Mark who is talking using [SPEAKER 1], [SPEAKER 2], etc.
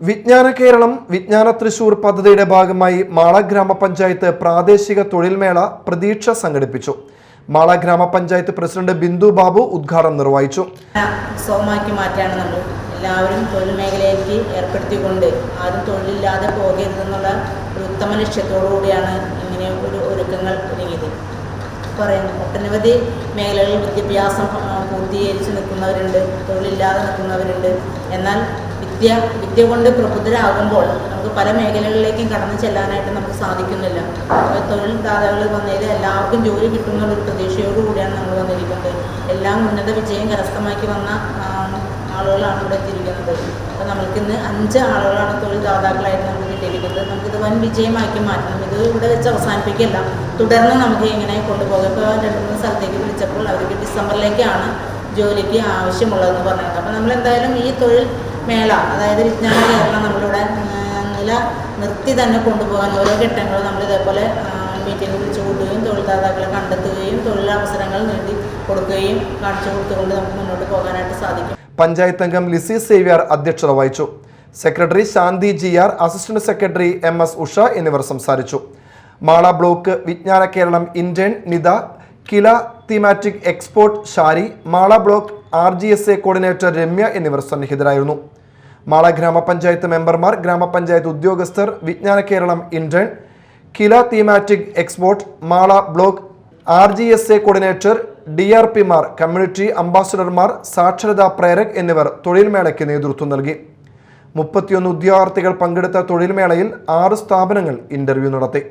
[SPEAKER 1] വിജ്ഞാന കേരളം വിജ്ഞാന തൃശൂർ പദ്ധതിയുടെ ഭാഗമായി മാള ഗ്രാമപഞ്ചായത്ത് പ്രാദേശിക തൊഴിൽമേള പ്രതീക്ഷ സംഘടിപ്പിച്ചു. മാള ഗ്രാമപഞ്ചായത്ത് പ്രസിഡന്റ് ബിന്ദു ബാബു ഉദ്ഘാടനം നിർവഹിച്ചു.
[SPEAKER 2] സ്വമാക്കി മാറ്റാണ് നമ്മൾ എല്ലാവരും തൊഴിൽ മേഖലയിലേക്ക് ഏർപ്പെടുത്തിക്കൊണ്ട് ആരും തൊഴിലില്ലാതെ പോകരുതെന്നുള്ള ഒരു ഉത്തമ ലക്ഷ്യത്തോടു കൂടിയാണ് ഇങ്ങനെ ഒരു ഒരുക്കങ്ങൾ ഒരുങ്ങിയത്. പറയുന്നു ഒട്ടനവധി മേഖലകളിൽ വിദ്യാഭ്യാസം പൂർത്തീകരിച്ച് നിൽക്കുന്നവരുണ്ട് തൊഴിലില്ലാതെ നിൽക്കുന്നവരുണ്ട്. എന്നാൽ വിദ്യ വിദ്യ കൊണ്ട് പ്രബുദ്ധരാകുമ്പോൾ നമുക്ക് പല മേഖലകളിലേക്കും കടന്നു ചെല്ലാനായിട്ട് നമുക്ക് സാധിക്കുന്നില്ല. തൊഴിൽ ദാതാക്കൾ വന്നതിൽ എല്ലാവർക്കും ജോലി കിട്ടുമെന്നുള്ളൊരു പ്രതീക്ഷയോടുകൂടിയാണ് നമ്മൾ വന്നിരിക്കുന്നത്. എല്ലാം ഉന്നത വിജയം കരസ്ഥമാക്കി വന്ന ആളുകളാണ് ഇവിടെ എത്തിയിരിക്കുന്നത്. അപ്പോൾ നമുക്കിന്ന് അഞ്ച് ആളുകളാണ് തൊഴിൽ ദാതാക്കളായിട്ട് നമുക്ക് കിട്ടിയിരിക്കുന്നത്. നമുക്കിത് വൻ വിജയമാക്കി മാറ്റണം. ഇത് ഇവിടെ വെച്ച് അവസാനിപ്പിക്കില്ല. തുടർന്ന് നമുക്ക് ഇങ്ങനെ കൊണ്ടുപോകാം? ഇപ്പോൾ രണ്ട് മൂന്ന് സ്ഥലത്തേക്ക് വിളിച്ചപ്പോൾ അവർക്ക് ഡിസംബറിലേക്കാണ് ജോലിക്ക് ആവശ്യമുള്ളതെന്ന് പറഞ്ഞത് അപ്പോൾ നമ്മൾ എന്തായാലും ഈ തൊഴിൽ മേള അതായത് വിജ്ഞാന കേരളം നമ്മളിവിടെ നില നിർത്തി തന്നെ കൊണ്ടുപോകാൻ ഓരോ ഘട്ടങ്ങളും നമ്മൾ ഇതേപോലെ മീറ്റിംഗ് വിളിച്ചു കൂട്ടുകയും തൊഴിൽദാതാക്കളെ കണ്ടെത്തുകയും തൊഴിലവസരങ്ങൾ നേടി കൊടുക്കുകയും കാണിച്ചു കൊടുത്തുകൊണ്ട് നമുക്ക് മുന്നോട്ട് പോകാനായിട്ട് സാധിക്കും.
[SPEAKER 1] പഞ്ചായത്ത് അംഗം ലിസി സേവ്യർ അധ്യക്ഷത വഹിച്ചു. Secretary Shanthi G R assistant secretary M S Usha എന്നിവർ സംസാരിച്ചു. Mala block Vijnana Keralam intern Nitha Kila thematic expert Shari Mala block R G S A coordinator Ramya എന്നിവർ സന്നിഹിതരായിരുന്നു. മാള ഗ്രാമപഞ്ചായത്ത് മെമ്പർമാർ ഗ്രാമപഞ്ചായത്ത് ഉദ്യോഗസ്ഥർ Vijnana Keralam intern Kila thematic expert Mala block R G S A coordinator D R പിമാർ community അംബാസഡർമാർ സാക്ഷരതാ പ്രേരക് എന്നിവർ തൊഴിൽമേളയ്ക്ക് നേതൃത്വം നൽകി. മുപ്പത്തിയൊന്ന് ഉദ്യോഗാർത്ഥികൾ പങ്കെടുത്ത തൊഴിൽമേളയിൽ ആറ് സ്ഥാപനങ്ങൾ ഇന്റർവ്യൂ നടത്തി.